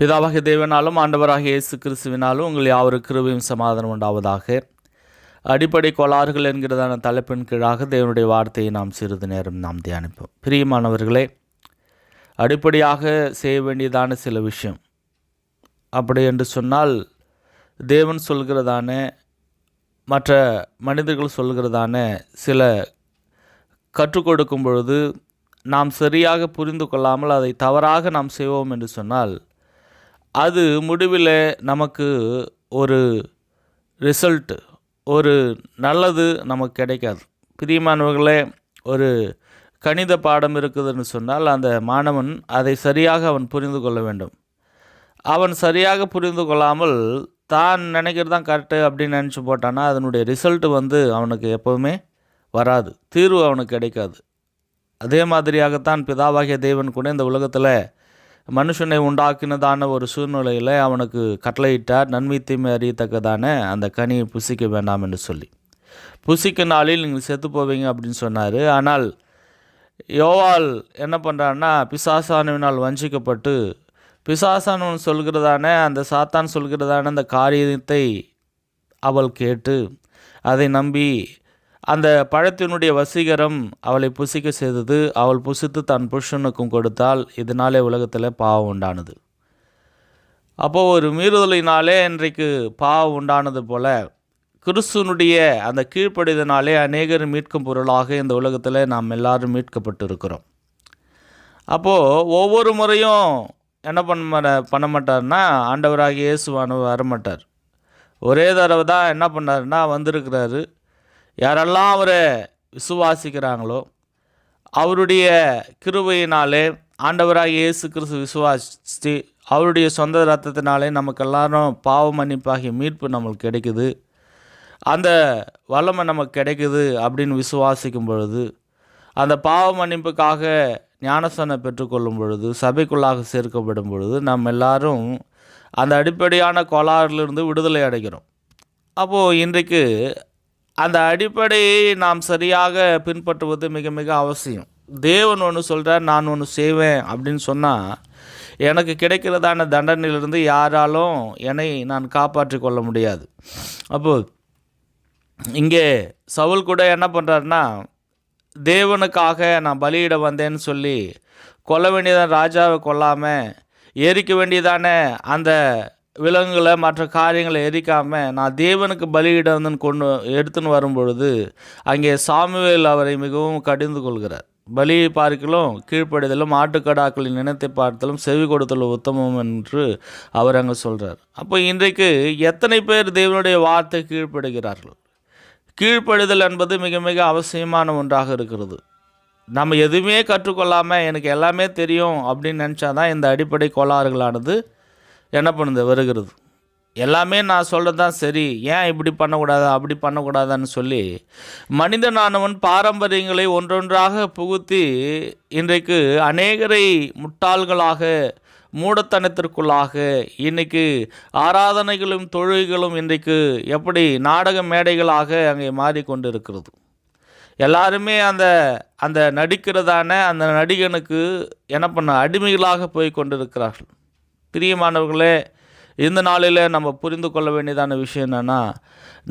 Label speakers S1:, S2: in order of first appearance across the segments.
S1: பிதாவாக தேவனாலும் ஆண்டவராக இயேசு கிறிஸ்துவினாலும் உங்கள் யாவருக்கு கிருபையும் சமாதானம் உண்டாவதாக. அடிப்படை கோளாறுகள் என்கிறதான தலைப்பின் கீழாக தேவனுடைய வார்த்தையை நாம் சிறிது நேரம் நாம் தியானிப்போம். பிரியமானவர்களே அடிப்படையாக செய்ய வேண்டியதான சில விஷயம். அப்படி என்று சொன்னால் தேவன் சொல்கிறதான மற்ற மனிதர்கள் சொல்கிறதான சில கற்றுக் கொடுக்கும் பொழுது நாம் சரியாக புரிந்து கொள்ளாமல் அதை தவறாக நாம் செய்வோம் என்று சொன்னால் அது முடிவில் நமக்கு ஒரு ரிசல்ட் ஒரு நல்லது நமக்கு கிடைக்காது. பிரியமானவர்களே ஒரு கணித பாடம் இருக்குதுன்னு சொன்னால் அந்த மாணவன் அதை சரியாக அவன் புரிந்து கொள்ள வேண்டும். அவன் சரியாக புரிந்து கொள்ளாமல் தான் நினைக்கிறது தான் கரெக்டு அப்படின்னு நினச்சி போட்டான்னா அதனுடைய ரிசல்ட்டு வந்து அவனுக்கு எப்போவுமே வராது. தீர்வு அவனுக்கு கிடைக்காது. அதே மாதிரியாகத்தான் பிதாவாகிய தேவன் கூட இந்த உலகத்தில் மனுஷனை உண்டாக்கினதான ஒரு சூழ்நிலையில் அவனுக்கு கட்டளையிட்டார். நன்மை தீமை அறியத்தக்கதான அந்த கனியை புசிக்க வேண்டாம் என்று சொல்லி. புசிக்க நாளில் நீங்கள் செத்து போவீங்க அப்படின்னு சொன்னார். ஆனால் யோவால் என்ன பண்ணுறான்னா பிசாசானுவினால் வஞ்சிக்கப்பட்டு பிசாசானவன் சொல்கிறதான அந்த சாத்தான் சொல்கிறதான அந்த காரியத்தை அவள் கேட்டு அதை நம்பி அந்த பழத்தினுடைய வசீகரம் அவளை புசிக்க செய்தது அவள் புசித்து தன் புருஷனுக்கும் கொடுத்தால் இதனாலே உலகத்தில் பாவம் உண்டானது. அப்போது ஒரு மீறுதலினாலே இன்றைக்கு பாவம் உண்டானது போல கிறிஸ்துனுடைய அந்த கீழ்ப்படிதனாலே அநேகர் மீட்கும் பொருளாக இந்த உலகத்தில் நாம் எல்லாரும் மீட்கப்பட்டு இருக்கிறோம் அப்போது ஒவ்வொரு முறையும் என்ன பண்ண பண்ண மாட்டார்னா ஆண்டவராக இயேசுவானவர் வரமாட்டார். ஒரே தடவை தான் என்ன பண்ணாருன்னா வந்திருக்கிறாரு. யாரெல்லாம் அவரை விசுவாசிக்கிறாங்களோ அவருடைய கிருபையினாலே ஆண்டவராக இயேசு கிறிஸ்து விசுவாசி அவருடைய சொந்த ரத்தத்தினாலே நமக்கு எல்லாரும் பாவ மன்னிப்பாகிய மீட்பு நம்மளுக்கு கிடைக்குது. அந்த வல்லமை நமக்கு கிடைக்குது அப்படின்னு விசுவாசிக்கும் பொழுது அந்த பாவ மன்னிப்புக்காக ஞானசனை பெற்றுக்கொள்ளும் பொழுது சபைக்குள்ளாக சேர்க்கப்படும் பொழுது நம்ம எல்லாரும் அந்த அடிப்படையான கோளாறிலிருந்து விடுதலை அடைகிறோம். அப்போது இன்றைக்கு அந்த அடிப்படையை நாம் சரியாக பின்பற்றுவது மிக மிக அவசியம். தேவன் ஒன்று சொல்கிறார் நான் ஒன்று செய்வேன் அப்படின்னு சொன்னால் எனக்கு கிடைக்கிறதான தண்டனையிலிருந்து யாராலும் என்னை நான் காப்பாற்றி கொள்ள முடியாது. அப்போது இங்கே சவுல் கூட என்ன பண்ணுறாருன்னா தேவனுக்காக நான் பலியிட வந்தேன்னு சொல்லி கொல்ல வேண்டியதான் ராஜாவை கொல்லாமல் எரிக்க வேண்டியதான அந்த விலங்குகளை மற்ற காரியங்களை எரிக்காமல் நான் தேவனுக்கு பலியிடன்னு கொண்டு எடுத்துன்னு வரும்பொழுது அங்கே சாமுவேல் அவரை மிகவும் கடிந்து கொள்கிறார். பலியை பார்க்கலும் கீழ்ப்படிதலும் ஆட்டுக்கடாக்களின் நினைத்தை பார்த்தலும் செவி கொடுத்தல் உத்தமம் என்று அவர் அங்கே சொல்கிறார் அப்போ இன்றைக்கு எத்தனை பேர் தேவனுடைய வார்த்தை கீழ்ப்படுகிறார்கள்? கீழ்ப்படுதல் என்பது மிக மிக அவசியமான ஒன்றாக இருக்கிறது. நம்ம எதுவுமே கற்றுக்கொள்ளாமல் எனக்கு எல்லாமே தெரியும் அப்படின்னு நினச்சாதான் இந்த அடிப்படை கோளாறுகளானது என்ன பண்ணுது? வருகிறது. எல்லாமே நான் சொல்கிறது தான் சரி. ஏன் இப்படி பண்ணக்கூடாது? அப்படி பண்ணக்கூடாதான்னு சொல்லி மனிதனானவன் பாரம்பரியங்களை ஒன்றொன்றாக புகுத்தி இன்றைக்கு அநேகரை முட்டாள்களாக மூடத்தனத்திற்குள்ளாக இன்றைக்கு ஆராதனைகளும் தொழுகைகளும் இன்றைக்கு எப்படி நாடக மேடைகளாக அங்கே மாறிக்கொண்டு இருக்கிறது எல்லாருமே அந்த அந்த நடிக்கிறதான அந்த நடிகனுக்கு என்ன பண்ண அடிமைகளாக போய் கொண்டிருக்கிறார்கள் பிரியமானவர்களே இந்த நாளில் நம்ம புரிந்து கொள்ள வேண்டியதான விஷயம் என்னென்னா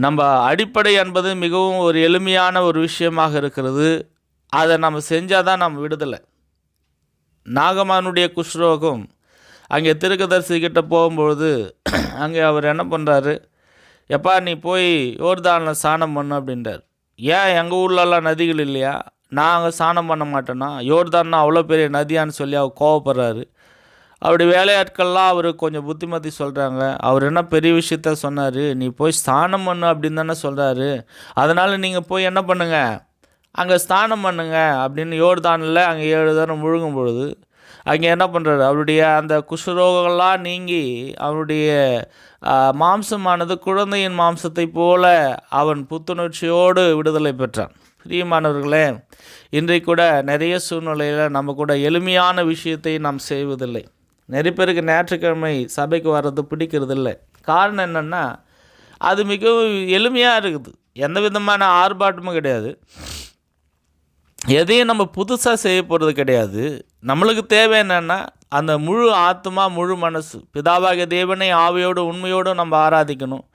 S1: நம்ம அடிப்படை என்பது மிகவும் ஒரு எளிமையான ஒரு விஷயமாக இருக்கிறது. அதை நம்ம செஞ்சால் தான் நம்ம விடுதலை. நாகமானுடைய குஷ்ரோகம் அங்கே திருக்கதர்சி கிட்ட போகும்பொழுது அங்கே அவர் என்ன பண்ணுறாரு எப்பா நீ போய் யோர்தானில் சாணம் பண்ணு அப்படின்றார். ஏன் எங்கள் ஊர்லலாம் நதிகள் இல்லையா? நான் அங்கே சாணம் பண்ண மாட்டேன்னா யோர்தான்னா அவ்வளோ பெரிய நதியான்னு சொல்லி அவர் கோவப்படுறாரு. அப்படி வேலையாட்கள்லாம் அவர் கொஞ்சம் புத்திமதி சொல்கிறாங்க அவர் என்ன பெரிய விஷயத்த சொன்னார்? நீ போய் ஸ்தானம் பண்ணு அப்படின்னு தானே சொல்கிறாரு அதனால் நீங்கள் போய் என்ன பண்ணுங்கள் அங்கே ஸ்தானம் பண்ணுங்க அப்படின்னு யோர்தானில் அங்கே ஏழு தரம் முழுகும் பொழுது அங்கே என்ன பண்ணுறாரு அவருடைய அந்த குஷ்ரோகங்கள்லாம் நீங்கி அவருடைய மாம்சமானது குழந்தையின் மாம்சத்தை போல அவன் புத்துணர்ச்சியோடு விடுதலை பெற்றான். பிரியமானவர்களே இன்றைக்கு கூட நிறைய சூழ்நிலையில் நம்ம கூட எளிமையான விஷயத்தை நாம் செய்வதில்லை. நிறைய பேருக்கு ஞாயிற்றுக்கிழமை சபைக்கு வர்றது பிடிக்கிறது இல்லை காரணம் என்னென்னா அது மிகவும் எளிமையாக இருக்குது. எந்த விதமான ஆர்ப்பாட்டமும் கிடையாது. எதையும் நம்ம புதுசாக செய்ய போகிறது கிடையாது. நம்மளுக்கு தேவை என்னென்னா அந்த முழு ஆத்மா முழு மனசு. பிதாவாகிய தேவனை ஆவியோடு உண்மையோடு நம்ம ஆராதிக்கணும்.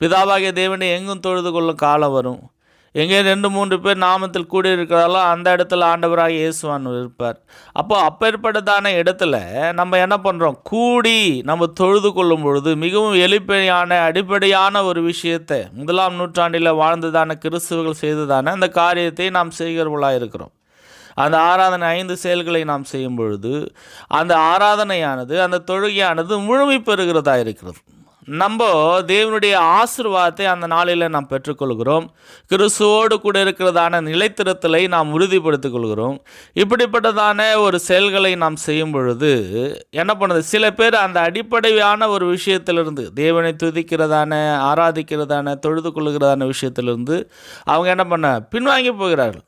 S1: பிதாவாகிய தேவனை எங்கும் தொழுது கொள்ளும் காலம் வரும். எங்கே ரெண்டு மூன்று பேர் நாமத்தில் கூடி இருக்கிறாரோ அந்த இடத்துல ஆண்டவராக இயேசுவான் இருப்பார். அப்போ அப்பேற்பட்டதான இடத்துல நம்ம என்ன பண்ணுறோம் கூடி நம்ம தொழுது கொள்ளும் பொழுது மிகவும் எளிப்படையான அடிப்படையான ஒரு விஷயத்தை முதலாம் நூற்றாண்டில் வாழ்ந்ததான கிறிஸ்துவர்கள் செய்ததான அந்த காரியத்தை நாம் செய்கிறவர்களாக இருக்கிறோம். அந்த ஆராதனை ஐந்து செயல்களை நாம் செய்யும் பொழுது அந்த ஆராதனையானது அந்த தொழுகையானது முழுமை பெறுகிறதா இருக்கிறது. நம்ம தேவனுடைய ஆசிர்வாதத்தை அந்த நாளில் நாம் பெற்றுக்கொள்கிறோம். கிறிஸ்துவோடு கூட இருக்கிறதான நிலைத்திறத்தலை நாம் உறுதிப்படுத்திக் கொள்கிறோம் இப்படிப்பட்டதான ஒரு செயல்களை நாம் செய்யும் பொழுது என்ன பண்ணுது? சில பேர் அந்த அடிப்படையான ஒரு விஷயத்திலிருந்து தேவனை துதிக்கிறதான ஆராதிக்கிறதான தொழுது கொள்கிறதான விஷயத்திலிருந்து அவங்க என்ன பண்ண பின்வாங்கி போகிறார்கள்.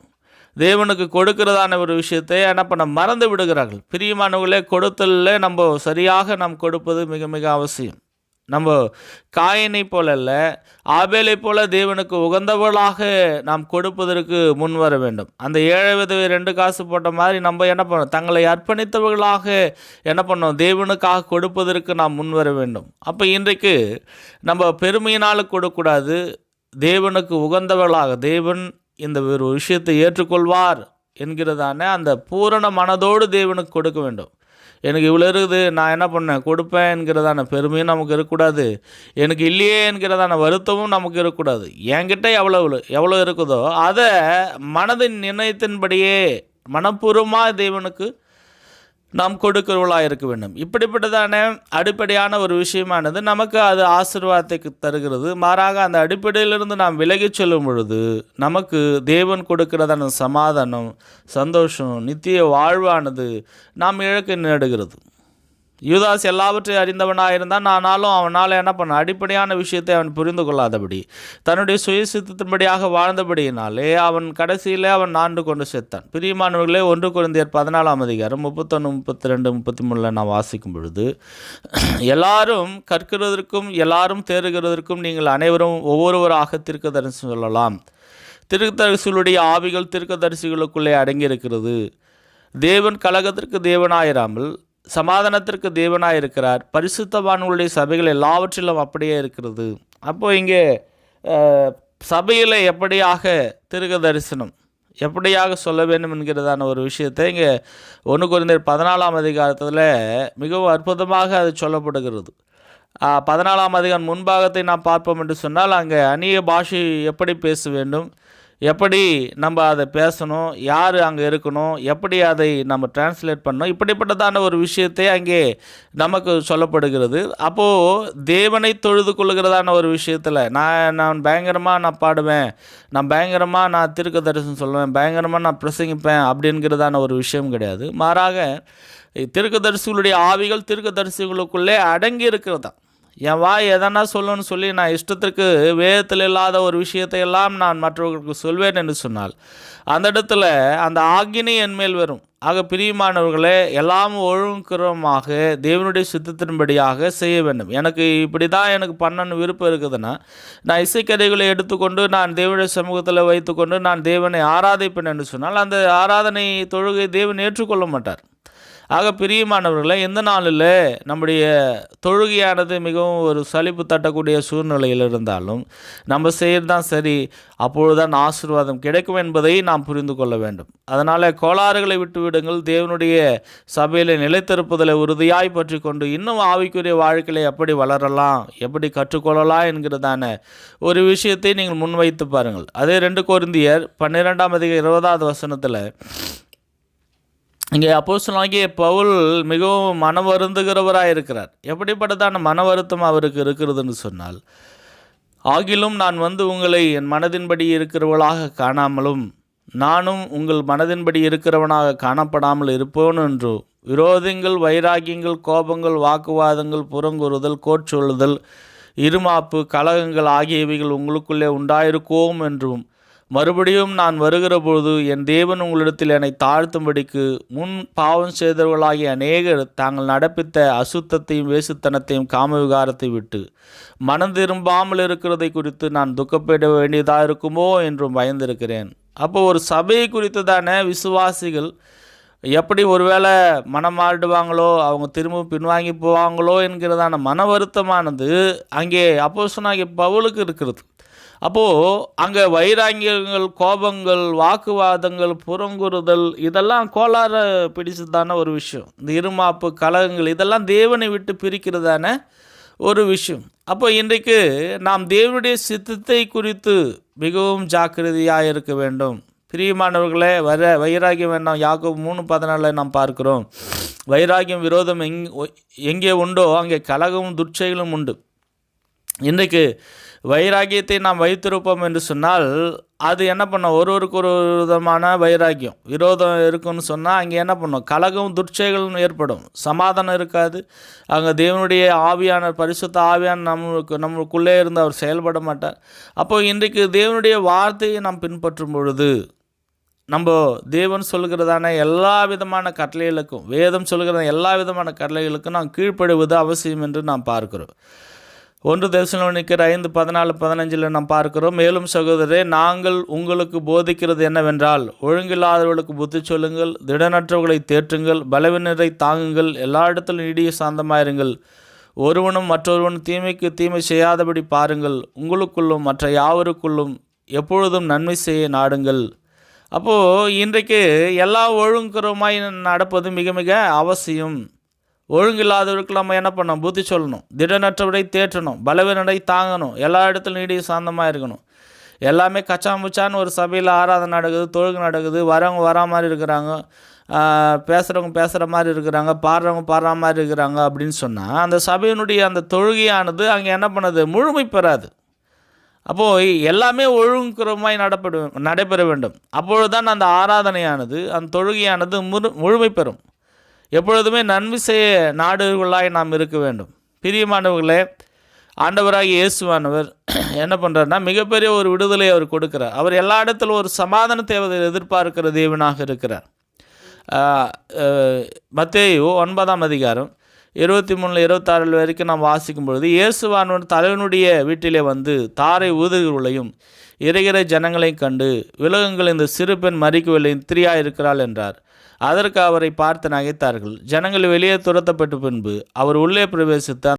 S1: தேவனுக்கு கொடுக்கிறதான ஒரு விஷயத்தை என்ன பண்ண மறந்து விடுகிறார்கள். பிரியமானவர்களே கொடுத்தலில் நம்ம சரியாக நாம் கொடுப்பது மிக மிக அவசியம். நம்ம காயினை போல அல்ல ஆபேலை போல தேவனுக்கு உகந்தவளாக நாம் கொடுப்பதற்கு முன் வர வேண்டும். அந்த ஏழை விதவை ரெண்டு காசு போட்ட மாதிரி நம்ம என்ன பண்ணோம் தங்களை அர்ப்பணித்தவர்களாக என்ன பண்ணோம் தேவனுக்காக கொடுப்பதற்கு நாம் முன் வர வேண்டும். அப்போ இன்றைக்கு நம்ம பெருமையினால் கொடுக்கக்கூடாது. தேவனுக்கு உகந்தவர்களாக தேவன் இந்த ஒரு விஷயத்தை ஏற்றுக்கொள்வார் என்கிறதான அந்த பூரண மனதோடு தேவனுக்கு கொடுக்க வேண்டும். எனக்கு இவ்வளோ இருக்குது நான் என்ன பண்ணேன்? கொடுப்பேன் என்கிறதான பெருமையும் நமக்கு இருக்கக்கூடாது. எனக்கு இல்லையே என்கிறதான வருத்தமும் நமக்கு இருக்கக்கூடாது. என்கிட்ட எவ்வளோ எவ்வளோ இருக்குதோ அதை மனதின் நிர்ணயத்தின்படியே மனப்பூர்வமாக தேவனுக்கு நாம் கொடுக்கிறவர்களாக இருக்க வேண்டும். இப்படிப்பட்டதான அடிப்படையான ஒரு விஷயமானது நமக்கு அது ஆசீர்வாதத்தை தருகிறது. மாறாக அந்த அடிப்படையிலிருந்து நாம் விலகிச் செல்லும் பொழுது நமக்கு தேவன் கொடுக்கிறதான சமாதானம் சந்தோஷம் நித்திய வாழ்வானது நாம் இழக்க நேடுகிறது யூதாஸ் எல்லாவற்றையும் அறிந்தவனாக இருந்தான் ஆனாலும் அவனால் என்ன பண்ண அடிப்படையான விஷயத்தை அவன் புரிந்து கொள்ளாதபடி தன்னுடைய சுயசித்தத்தின்படியாக வாழ்ந்தபடியினாலே அவன் கடைசியிலே அவன் நான்கு கொண்டு செத்தான். பிரியமானவர்களே ஒன்று குழந்தையர் பதினாலாம் அதிகாரம் முப்பத்தொன்று முப்பத்தி ரெண்டு முப்பத்தி மூணில் நான் வாசிக்கும் பொழுது எல்லாரும் கற்கிறதற்கும் எல்லாரும் தேறுகிறதற்கும் நீங்கள் அனைவரும் ஒவ்வொருவராக தீர்க்கதரிசி சொல்லலாம். திருக்கதரிசிகளுடைய ஆவிகள் திருக்கதரிசிகளுக்குள்ளே அடங்கியிருக்கிறது. தேவன் கழகத்திற்கு தேவனாயிராமல் சமாதானத்திற்கு தேவனாக இருக்கிறார். பரிசுத்தவான்களுடைய சபைகள் எல்லாவற்றிலும் அப்படியே இருக்கிறது. அப்போ இங்கே சபையில் எப்படியாக திருக தரிசனம்? எப்படியாக சொல்ல வேண்டும் என்கிறதான ஒரு விஷயத்தை இங்கே ஒன்று குறைந்த பதினாலாம் அதிகாரத்தில் மிகவும் அற்புதமாக அது சொல்லப்படுகிறது. பதினாலாம் அதிகாரம் முன்பாகத்தை நாம் பார்ப்போம் என்று சொன்னால் அங்கே அந்நிய பாஷை எப்படி பேச வேண்டும்? எப்படி நம்ம அதை பேசணும் யார் அங்கே இருக்கணும் எப்படி அதை நம்ம டிரான்ஸ்லேட் பண்ணணும் இப்படிப்பட்டதான ஒரு விஷயத்தை அங்கே நமக்கு சொல்லப்படுகிறது. அப்போது தேவனை தொழுது கொள்கிறதான ஒரு விஷயத்தில் நான் நான் பயங்கரமாக நான் பாடுவேன் நான் பயங்கரமாக நான் திருக்க தரிசனம் சொல்லுவேன் பயங்கரமாக நான் பிரசங்கிப்பேன் அப்படிங்கிறதான ஒரு விஷயம் கிடையாது. மாறாக திருக்கதரிசிகளுடைய ஆவிகள் திருக்கதரிசிகளுக்குள்ளே அடங்கி இருக்கிறதா என் வாய் எதனா சொல்லுன்னு சொல்லி நான் இஷ்டத்திற்கு வேதத்தில் இல்லாத ஒரு விஷயத்தை எல்லாம் நான் மற்றவர்களுக்கு சொல்வேன் என்று சொன்னால் அந்த இடத்துல அந்த ஆக்கினி என்மேல் வரும். ஆக பிரியமானவர்களே எல்லாம் ஒழுங்குறமாக தேவனுடைய சித்தத்தின்படியாக செய்ய வேண்டும். எனக்கு இப்படி தான் எனக்கு பண்ணணும் விருப்பம் இருக்குதுன்னா நான் இசைக்கதைகளை எடுத்துக்கொண்டு நான் தேவனுடைய சமூகத்தில் வைத்துக்கொண்டு நான் தேவனை ஆராதிப்பேன் என்று சொன்னால் அந்த ஆராதனை தொழுகை தேவன் ஏற்றுக்கொள்ள மாட்டார். ஆக பிரியமானவர்களை எந்த நாளில் நம்முடைய தொழுகையானது மிகவும் ஒரு சலிப்பு தட்டக்கூடிய சூழ்நிலையில் இருந்தாலும் நம்ம செய்கிறது தான் சரி அப்பொழுதுதான் ஆசீர்வாதம் கிடைக்கும் என்பதை நாம் புரிந்து கொள்ள வேண்டும். அதனால் கோளாறுகளை விட்டுவிடுங்கள் தேவனுடைய சபையில் நிலைத்திருப்பதில் உறுதியாய் பற்றி கொண்டு இன்னும் ஆவிக்குரிய வாழ்க்கையை எப்படி வளரலாம் எப்படி கற்றுக்கொள்ளலாம் என்கிறதான ஒரு விஷயத்தை நீங்கள் முன்வைத்து பாருங்கள். அதே ரெண்டு கோருந்தியர் பன்னிரெண்டாம் அதிக இருபதாவது வசனத்தில் இங்கே அப்போஸ்தலனாகிய பவுல் மிகவும் மன வருந்துகிறவராக இருக்கிறார் எப்படிப்பட்டதான மன வருத்தம் அவருக்கு இருக்கிறதுன்னு சொன்னால் ஆகிலும் நான் வந்து உங்களை என் மனதின்படி இருக்கிறவளாக காணாமலும் நானும் உங்கள் மனதின்படி இருக்கிறவனாக காணப்படாமல் இருப்போன் என்று விரோதங்கள் வைராகியங்கள் கோபங்கள் வாக்குவாதங்கள் புறங்கூறுதல் கோட்சொல்லுதல் இருமாப்பு கலகங்கள் ஆகியவைகள் உங்களுக்குள்ளே உண்டாயிருக்கோம் என்றும் மறுபடியும் நான் வருகிற பொழுது என் தேவன் உங்களிடத்தில் என்னை தாழ்த்தும்படிக்கு முன் பாவம் செய்தவர்களாகிய அநேகர் தாங்கள் நடப்பித்த அசுத்தத்தையும் வேசுத்தனத்தையும் காம விகாரத்தை விட்டு மனம் திரும்பாமல் இருக்கிறதை குறித்து நான் துக்கப்பட வேண்டியதாக இருக்குமோ என்றும் பயந்திருக்கிறேன். அப்போ ஒரு சபையை குறித்ததான விசுவாசிகள் எப்படி ஒருவேளை மனம் மாறிடுவாங்களோ அவங்க திரும்ப பின்வாங்கி போவாங்களோ என்கிறதான மன வருத்தமானது அங்கே அப்போசனாகிய பவுலுக்கு இருக்கிறது. அப்போது அங்கே வைராங்கியங்கள் கோபங்கள் வாக்குவாதங்கள் புறங்குறுதல் இதெல்லாம் கோளாறு பிடிச்சதான ஒரு விஷயம். இந்த இருமாப்பு கலகங்கள் இதெல்லாம் தேவனை விட்டு பிரிக்கிறதான ஒரு விஷயம். அப்போ இன்றைக்கு நாம் தேவனுடைய சித்தத்தை குறித்து மிகவும் ஜாக்கிரதையாக இருக்க வேண்டும். பிரியமானவர்களே வர வைராகியம் வேண்டாம் யாக்கோ மூணு பதினாலில் நாம் பார்க்கிறோம். வைராகியம் விரோதம் எங் எங்கே உண்டோ அங்கே கலகமும் துர்ச்சைகளும் உண்டு. இன்றைக்கு வைராகியத்தை நாம் வைத்திருப்போம் என்று சொன்னால் அது என்ன பண்ணும்? ஒருவருக்கு ஒரு விதமான வைராக்கியம் விரோதம் இருக்குன்னு சொன்னால் அங்கே என்ன பண்ணும்? கலகம் துர்ச்சைகளும் ஏற்படும். சமாதானம் இருக்காது. அங்கே தேவனுடைய ஆவியான பரிசுத்த ஆவியான நம்மளுக்கு நம்மளுக்குள்ளே இருந்து அவர் செயல்பட மாட்டார். அப்போ இன்றைக்கு தேவனுடைய வார்த்தையை நாம் பின்பற்றும் பொழுது நம்ம தேவன் சொல்கிறதான எல்லா விதமான கட்டளைகளுக்கும் வேதம் சொல்கிற எல்லா விதமான கட்டளைகளுக்கும் நாம் கீழ்ப்படுவது அவசியம் என்று நாம் பார்க்கிறோம். ஒன்று தரிசனோனிக்கர் ஐந்து பதினாலு பதினஞ்சில் நாம் பார்க்கிறோம் மேலும் சகோதரே நாங்கள் உங்களுக்கு போதிக்கிறது என்னவென்றால் ஒழுங்கில்லாதவர்களுக்கு புத்தி சொல்லுங்கள் திடனற்றவர்களை தேற்றுங்கள் பலவினரை தாங்குங்கள் எல்லா இடத்திலும் இடிய சாந்தமாயிருங்கள். ஒருவனும் மற்றொருவன் தீமைக்கு தீமை செய்யாதபடி பாருங்கள் உங்களுக்குள்ளும் மற்ற யாவருக்குள்ளும் எப்பொழுதும் நன்மை செய்ய நாடுங்கள். அப்போது இன்றைக்கு எல்லா ஒழுங்குறமாய் நடப்பது மிக மிக அவசியம். ஒழுங்கில்லாதவருக்கு நம்ம என்ன பண்ணணும்? புத்தி சொல்லணும். திடனற்றவரை தேற்றணும். பலவீனரை தாங்கணும். எல்லா இடத்துலையும் நீடிய சாந்தமாக இருக்கணும். எல்லாமே கச்சாமுச்சான்னு ஒரு சபையில் ஆராதனை நடக்குது தொழுகு நடக்குது. வரவங்க வரா மாதிரி இருக்கிறாங்க. பேசுகிறவங்க பேசுகிற மாதிரி இருக்கிறாங்க. பாடுறவங்க பாடுற மாதிரி இருக்கிறாங்க அப்படின்னு சொன்னால் அந்த சபையினுடைய அந்த தொழுகையானது அங்கே என்ன பண்ணுது? முழுமை பெறாது. அப்போது எல்லாமே ஒழுங்குறமாய் நடப்பட நடைபெற வேண்டும். அப்பொழுது தான் அந்த ஆராதனையானது அந்த தொழுகையானது முழு முழுமை பெறும். எப்பொழுதுமே நன்மை செய்ய நாடுகளாய் நாம் இருக்க வேண்டும். பிரியமானவர்களே ஆண்டவராகிய இயேசுவானவர் என்ன பண்ணுறாருனா மிகப்பெரிய ஒரு விடுதலை அவர் கொடுக்கிறார். அவர் எல்லா இடத்துல ஒரு சமாதான தேவதை எதிர்பார்க்கிற தேவனாக இருக்கிறார். மத்தேயு ஒன்பதாம் அதிகாரம் இருபத்தி மூணில் இருபத்தாறு வரைக்கும் நாம் வாசிக்கும் பொழுது இயேசுவானவர் தலைவனுடைய வீட்டிலே வந்து தாரை ஊதுகளையும் இறைகிற ஜனங்களையும் கண்டு விலகுங்கள் இந்த சிறு பெண் மறிக்கவில்லை திரியாக இருக்கிறாள் என்றார். அதற்கு அவரை பார்த்து நகைத்தார்கள். ஜனங்கள் வெளியே துரத்தப்பட்ட பின்பு அவர் உள்ளே பிரவேசித்தார்